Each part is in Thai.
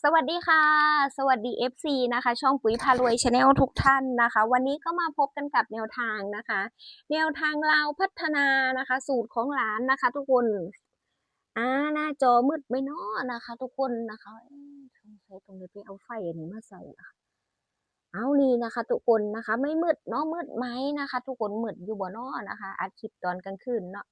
สวัสดีค่ะ สวัสดี FC นะคะ ช่องปุ๋ยพารวยชาแนลทุกท่านนะคะ วันนี้ก็มาพบกันกับแนวทางนะคะ แนวทางลาพัฒนานะคะ สูตรของหลานนะคะ ทุกคนอ่าหน้าจอมืดไม่นาะนะคะ ทุกคนนะคะเอ๊ะสงสัยตรงนี้ไปเอาไฟอันนี้มาใส่นะคะเอานี่นะคะ ทุกคนนะคะ ไม่มืดเนาะมืดไหมนะคะ ทุกคนมืดอยู่บ่นาะนะคะอัดคลิปตอนกลางคืนเนาะ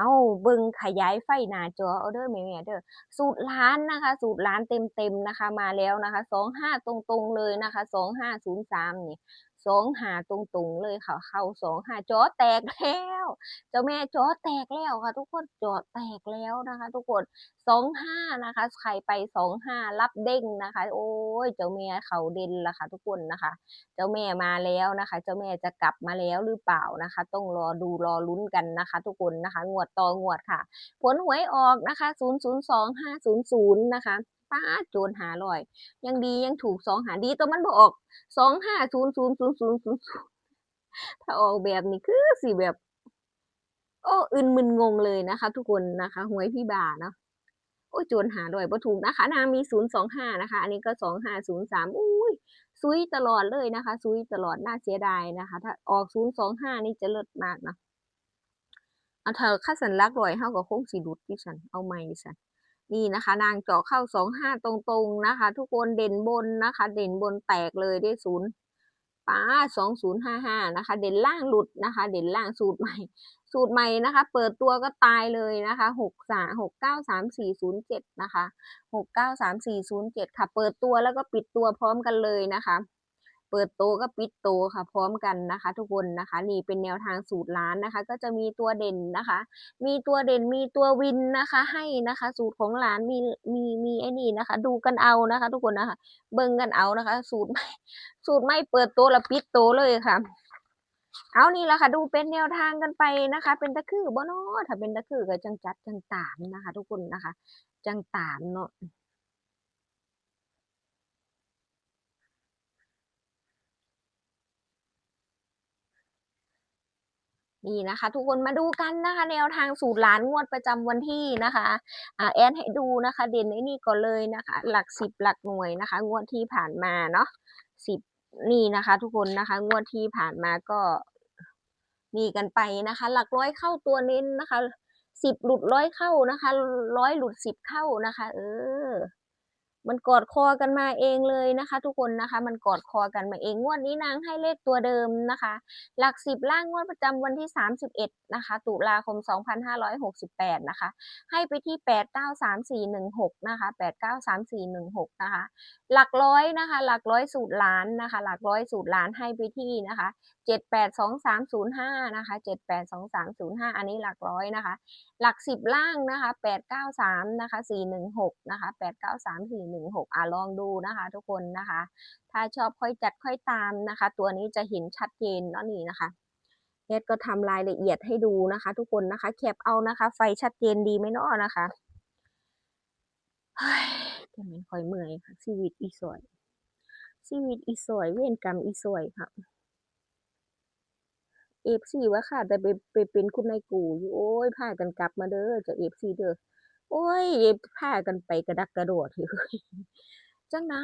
เอาเบิ่งขยายไฟหน้าจอเอาเด้อแม่ๆเด้อสูตรล้านนะคะ สูตรล้านเต็มๆนะคะ มาแล้วนะคะสองห้าตรงๆเลยนะคะสองห้าศูนย์สามนี่สองหาตรงๆเลยค่ะเข้าสองห้าจอแตกแล้ว เจ้าแม่จอแตกแล้วค่ะ ทุกคนจอแตกแล้วนะคะ ทุกคน สองห้านะคะ ใครไปสองห้ารับเด้งนะคะ โอ้ยเจ้าแม่เขาเด่นละค่ะทุกคนนะคะ เจ้าแม่มาแล้วนะคะ เจ้าแม่จะกลับมาแล้วหรือเปล่านะคะ ต้องรอดูรอลุ้นกันนะคะ ทุกคนนะคะ งวดต่องวดค่ะ ผลหวยออกนะคะ002500นะคะป้าโจรหาลอย ยังดียังถูกสองหาดีตัวมันบออกสองห้าศูนย์ศูนย์ศูนย์ศูนย์ศูนย์ถ้าออกแบบนี้คือสิแบบ โอ้อึนมึนงงเลยนะคะ ทุกคนนะคะหวยพี่บ่าเนาะ โอ้ยจรหาลอยบ่ถูกนะคะนางมีศูนย์สองห้านะคะ อันนี้ก็สองห้าศูนย์สามอุ้ยซุยตลอดเลยนะคะ ซุยตลอดน่าเสียดายนะคะ ถ้าออกศูนย์สองห้านี่จะเลิศมากนะเอาเธอค่าสันลักรอยเฮากับคงสีดุดดิฉัน เอาไม่ดิฉัน นี่นะคะ นางเจาะเข้าสองห้าตรงๆนะคะ ทุกคนเด่นบนนะคะ เด่นบนแตกเลยได้ศูนย์ ป้าสองศูนย์ห้าห้านะคะ เด่นล่างหลุดนะคะ เด่นล่างสูตรใหม่ สูตรใหม่นะคะ เปิดตัวก็ตายเลยนะคะหกสาหกเก้าสามสี่ศูนย์เจ็ดนะคะหกเก้าสามสี่ศูนย์เจ็ดค่ะ เปิดตัวแล้วก็ปิดตัวพร้อมกันเลยนะคะ เปิดโตก็ปิดโตค่ะ พร้อมกันนะคะ ทุกคนนะคะ นี่เป็นแนวทางสูตรล้านนะคะ ก็จะมีตัวเด่นนะคะ มีตัวเด่นมีตัววินนะคะ ให้นะคะ สูตรของร้านมีมีมีไอ้นี่นะคะ ดูกันเอานะคะ ทุกคนนะคะ เบิ่งกันเอานะคะ สูตรไม่สูตรไม่เปิดโตแล้วปิดโตเลยค่ะเอานี่แหละค่ะ ดูเป็นแนวทางกันไปนะคะ เป็นตะคือบ่เนาะถ้าเป็นตะคือก็จังจัดจังตามนะคะ ทุกคนนะคะ จังตามเนาะ นี่นะคะ ทุกคนมาดูกันนะคะแนวทางสูตรล้านงวดประจำวันที่นะคะอ่าแอนให้ดูนะคะ เด่นไอ้นี่ก่อนเลยนะคะ หลักสิบหลักหน่วยนะคะ งวดที่ผ่านมาเนาะสิบนี่นะคะ ทุกคนนะคะ งวดที่ผ่านมาก็นี่กันไปนะคะ หลักร้อยเข้าตัวเน้นนะคะสิบหลุดร้อยเข้านะคะร้อยหลุดสิบเข้านะคะ เออ มันกอดคอกันมาเองเลยนะคะ ทุกคนนะคะ มันกอดคอกันมาเองงวดนี้นางให้เลขตัวเดิมนะคะ หลักสิบล่างงวดประจำวันที่ 31 นะคะ ตุลาคม 2568 นะคะ ให้ไปที่ 893416 นะคะ 893416 นะคะ หลักร้อยนะคะ หลักร้อยสูตรล้านนะคะ หลักร้อยสูตรล้านให้ไปที่นะคะ 782305 นะคะ 782305 อันนี้หลักร้อยนะคะ หลักสิบล่างนะคะ 893 นะคะ 416 นะคะ 893 416อะลองดูนะคะ ทุกคนนะคะ ถ้าชอบค่อยจัดค่อยตามนะคะ ตัวนี้จะเห็นชัดเจนเนาะนี่นะคะเนตก็ทำรายละเอียดให้ดูนะคะ ทุกคนนะคะแคปเอานะคะ ไฟชัดเจนดีไหมเนาะนะคะเฮ้ยจะเป็นคอยเมื่อยค่ะชีวิตอีสวยชีวิตอีสวยเวรกรรมอีสวยค่ะเอฟซีวะค่ะ แต่ไปไปเป็นคุณนายกูอยู่โอ้ยพากันกลับมาเด้อจากเอฟซีเด้อ โอ้ยพากันไปกระดักกระโดดเลยจังได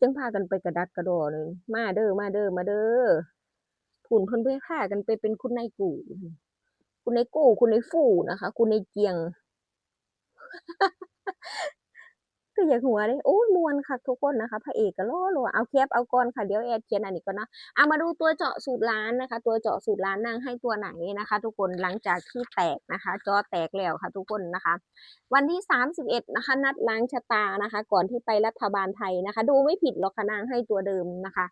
จังพากันไปกระดักกระโดดเลยมาเด้อมาเด้อมาเด้อผุนเพิ่นไปพากันไปเป็นคุณนายกูคุณนายกูคุณนายฟูนะคะ คุณนายเกียง ก็อยากหัวเลยโอ้ยมวนค่ะทุกคนนะคะพระเอกก็ล่อลัวเอาแคปเอาก้อนค่ะเดี๋ยวแอดเขียนอันนี้ก่อนนะเอามาดูตัวเจาะสูตรล้านนะคะ ตัวเจาะสูตรล้านนางให้ตัวไหนนะคะ ทุกคนหลังจากที่แตกนะคะ จอแตกแล้วค่ะ ทุกคนนะคะ วันที่ 31 นะคะ นัดล้างชะตานะคะ ก่อนที่ไปรัฐบาลไทยนะคะ ดูไม่ผิดหรอกค่ะนางให้ตัวเดิมนะคะ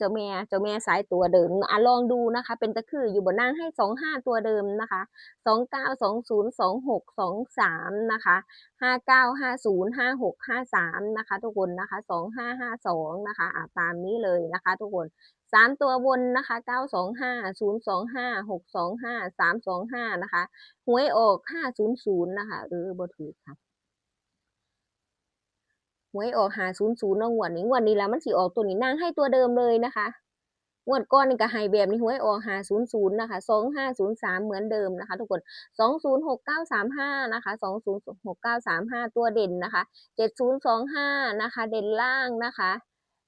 เจ้าแม่เจ้าแม่สายตัวเดิมอะลองดูนะคะ เป็นตะคืออยู่บนนางให้สองห้าตัวเดิมนะคะสองเก้าสองศูนย์สองหกสองสามนะคะห้าเก้าห้าศูนย์ห้าหกห้าสามนะคะ ทุกคนนะคะสองห้าห้าสองนะคะอะตามนี้เลยนะคะ ทุกคนสามตัวบนนะคะเก้าสองห้าศูนย์สองห้าหกสองห้าสามสองห้านะคะหวยออกห้าศูนย์ศูนย์นะคะเออบ่ถูกค่ะ หวยออกหาศูนย์ศูนย์นงวดนี้งวดนี้แล้วมันสิออกตัวนี้นางให้ตัวเดิมเลยนะคะงวดก้อนนี่ก็ให้แบบนี้หวยออกหาศูนย์ศูนย์นะคะสองห้าศูนย์สามเหมือนเดิมนะคะ ทุกคนสองศูนย์หกเก้าสามห้านะคะสองศูนย์หกเก้าสามห้าตัวเด่นนะคะเจ็ดศูนย์สองห้านะคะ เด่นล่างนะคะ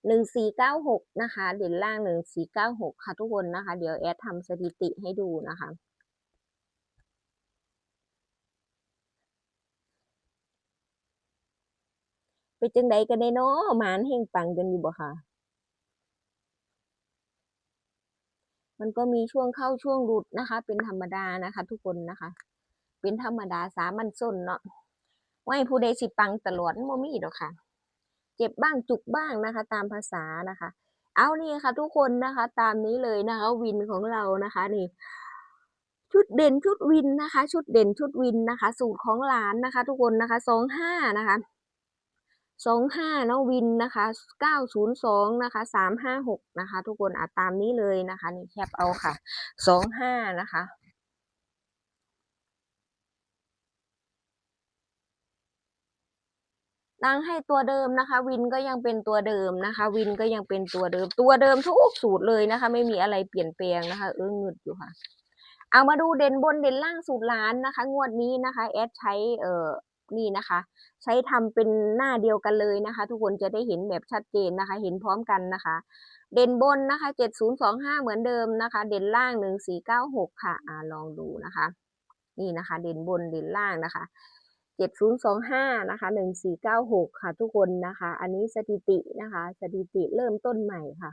หนึ่งสี่เก้าหกนะคะ เด่นล่างหนึ่งสี่เก้าหกค่ะทุกคนนะคะ เดี๋ยวแอดทำสถิติให้ดูนะคะ ไปจังใดกันได้เนาะหมานเฮงปังกันอยู่บ่ค่ะ มันก็มีช่วงเข้าช่วงหลุดนะคะ เป็นธรรมดานะคะ ทุกคนนะคะ เป็นธรรมดาสามัญส้นเนาะไว้ผู้ใดสิปังตลอดมันบ่มีดอกค่ะ เจ็บบ้างจุกบ้างนะคะ ตามภาษานะคะ เอานี่ค่ะ ทุกคนนะคะ ตามนี้เลยนะคะ วินของเรานะคะนี่ชุดเด่นชุดวินนะคะ ชุดเด่นชุดวินนะคะ สูตรของหลานนะคะ ทุกคนนะคะสองห้านะคะ สองห้าเนาะวินนะคะเก้าศูนย์สองนะคะสามห้าหกนะคะ ทุกคนอะตามนี้เลยนะคะ นี่แคปเอาค่ะสองห้านะคะตั้งให้ตัวเดิมนะคะ วินก็ยังเป็นตัวเดิมนะคะ วินก็ยังเป็นตัวเดิม ตัวเดิมทุกสูตรเลยนะคะ ไม่มีอะไรเปลี่ยนแปลงนะคะ เออเงึดอยู่ค่ะ เอามาดูเด่นบนเด่นล่างสูตรล้านนะคะ งวดนี้นะคะแอดใช้เอ่อ นี่นะคะ ใช้ทำเป็นหน้าเดียวกันเลยนะคะ ทุกคนจะได้เห็นแบบชัดเจนนะคะ เห็นพร้อมกันนะคะ เด่นบนนะคะเจ็ดศูนย์สองห้าเหมือนเดิมนะคะ เด่นล่างหนึ่งสี่เก้าหกค่ะอ่าลองดูนะคะ นี่นะคะ เด่นบนเด่นล่างนะคะเจ็ดศูนย์สองห้านะคะหนึ่งสี่เก้าหกค่ะ ทุกคนนะคะ อันนี้สถิตินะคะ สถิติเริ่มต้นใหม่ค่ะ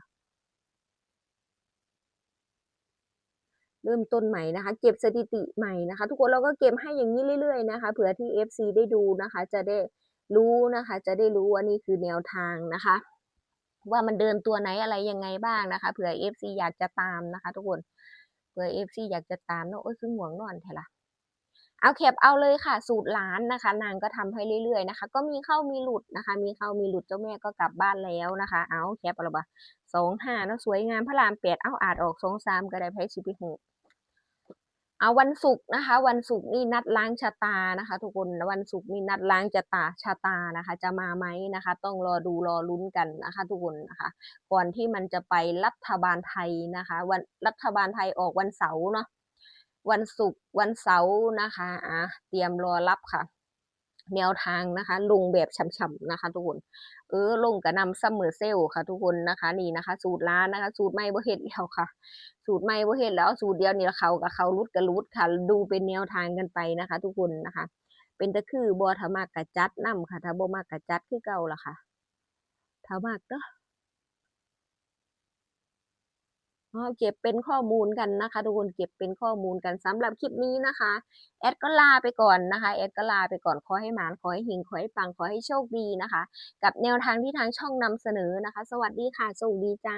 เริ่มต้นใหม่นะคะ เก็บสถิติใหม่นะคะ ทุกคนเราก็เก็บให้อย่างนี้เรื่อยๆนะคะเผื่อที่ FC ได้ดูนะคะ จะได้รู้นะคะ จะได้รู้ว่านี่คือแนวทางนะคะ ว่ามันเดินตัวไหนอะไรยังไงบ้างนะคะเผื่อ FC อยากจะตามนะคะ ทุกคนเผื่อ FC อยากจะตามเนอะโอ้ยคือห่วงนอนแท้ละเอาแคปเอาเลยค่ะ สูตรล้านนะคะ นางก็ทำให้เรื่อยๆนะคะ ก็มีเข้ามีหลุดนะคะ มีเข้ามีหลุดเจ้าแม่ก็กลับบ้านแล้วนะคะ เอาแคปเอาละบะสองห้าเนาะสวยงามพระรามแปดเอาอาจออกสองสามก็ได้ไพ่ชิบิหก เอาวันศุกร์นะคะ วันศุกร์นี่นัดล้างชะตานะคะ ทุกคนวันศุกร์นี่นัดล้างชะตาชะตานะคะ จะมาไหมนะคะ ต้องรอดูรอลุ้นกันนะคะ ทุกคนนะคะ ก่อนที่มันจะไปรัฐบาลไทยนะคะ วันรัฐบาลไทยออกวันเสาร์เนาะวันศุกร์วันเสาร์นะคะอะเตรียมรอรับค่ะ แนวทางนะคะ ลงแบบฉ่ำๆนะคะ ทุกคน เออลงกระนำซัมเมอร์เซลค่ะ ทุกคนนะคะ นี่นะคะ สูตรร้านนะคะ สูตรไม่บ่เฮ็ดแล้วค่ะ สูตรไม่บ่เฮ็ดแล้วสูตรเดียวนี่เขากับเขารุดกับรุดค่ะ ดูเป็นแนวทางกันไปนะคะ ทุกคนนะคะ เป็นตะคือบ่ถ้ามากกะจัดนํค่ะถ้าบ่มากกะจัดคือเก่าล่ะค่ะถ้ามากเด้ออ เก็บเป็นข้อมูลกันนะคะทุกคนเก็บเป็นข้อมูลกันสำหรับคลิปนี้นะคะ แอดก็ลาไปก่อนนะคะ แอดก็ลาไปก่อนขอให้หมานขอให้หิงขอให้ปังขอให้โชคดีนะคะ กับแนวทางที่ทางช่องนำเสนอนะคะ สวัสดีค่ะโชคดีจ้า